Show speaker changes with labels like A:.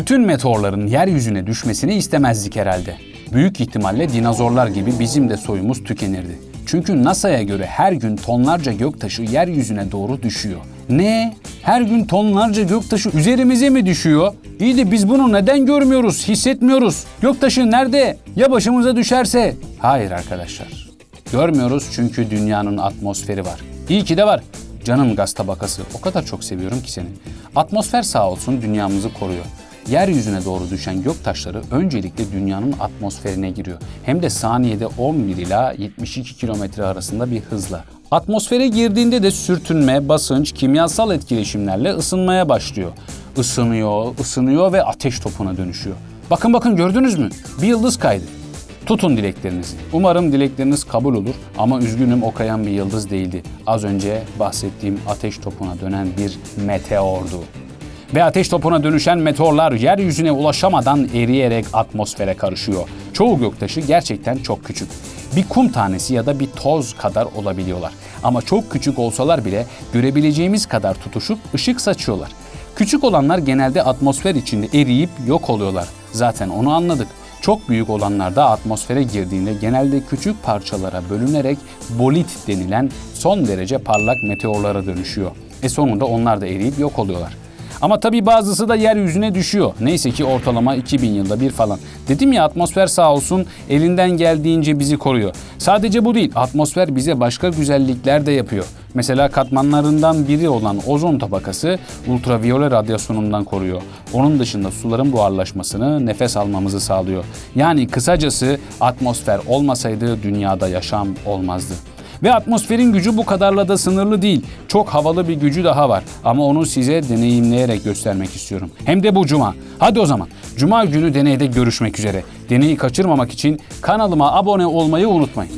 A: Bütün meteorların yeryüzüne düşmesini istemezdik herhalde. Büyük ihtimalle dinozorlar gibi bizim de soyumuz tükenirdi. Çünkü NASA'ya göre her gün tonlarca göktaşı yeryüzüne doğru düşüyor. Ne? Her gün tonlarca göktaşı üzerimize mi düşüyor? İyi de biz bunu neden görmüyoruz, hissetmiyoruz? Göktaşı nerede? Ya başımıza düşerse? Hayır arkadaşlar. Görmüyoruz çünkü dünyanın atmosferi var. İyi ki de var. Canım gaz tabakası. O kadar çok seviyorum ki seni. Atmosfer sağ olsun dünyamızı koruyor. Yeryüzüne doğru düşen göktaşları öncelikle dünyanın atmosferine giriyor. Hem de saniyede 11 ila 72 kilometre arasında bir hızla. Atmosfere girdiğinde de sürtünme, basınç, kimyasal etkileşimlerle ısınmaya başlıyor. Isınıyor, ısınıyor ve ateş topuna dönüşüyor. Bakın bakın gördünüz mü? Bir yıldız kaydı. Tutun dileklerinizi. Umarım dilekleriniz kabul olur ama üzgünüm o kayan bir yıldız değildi. Az önce bahsettiğim ateş topuna dönen bir meteordu. Ve ateş topuna dönüşen meteorlar yeryüzüne ulaşamadan eriyerek atmosfere karışıyor. Çoğu göktaşı gerçekten çok küçük. Bir kum tanesi ya da bir toz kadar olabiliyorlar. Ama çok küçük olsalar bile görebileceğimiz kadar tutuşup ışık saçıyorlar. Küçük olanlar genelde atmosfer içinde eriyip yok oluyorlar. Zaten onu anladık. Çok büyük olanlar da atmosfere girdiğinde genelde küçük parçalara bölünerek bolit denilen son derece parlak meteorlara dönüşüyor. E sonunda onlar da eriyip yok oluyorlar. Ama tabii bazısı da yeryüzüne düşüyor. Neyse ki ortalama 2000 yılda bir falan. Dedim ya atmosfer sağ olsun elinden geldiğince bizi koruyor. Sadece bu değil atmosfer bize başka güzellikler de yapıyor. Mesela katmanlarından biri olan ozon tabakası ultraviyole radyasyonundan koruyor. Onun dışında suların buharlaşmasını, nefes almamızı sağlıyor. Yani kısacası atmosfer olmasaydı dünyada yaşam olmazdı. Ve atmosferin gücü bu kadarla da sınırlı değil. Çok havalı bir gücü daha var. Ama onu size deneyimleyerek göstermek istiyorum. Hem de bu cuma. Hadi o zaman. Cuma günü deneyde görüşmek üzere. Deneyi kaçırmamak için kanalıma abone olmayı unutmayın.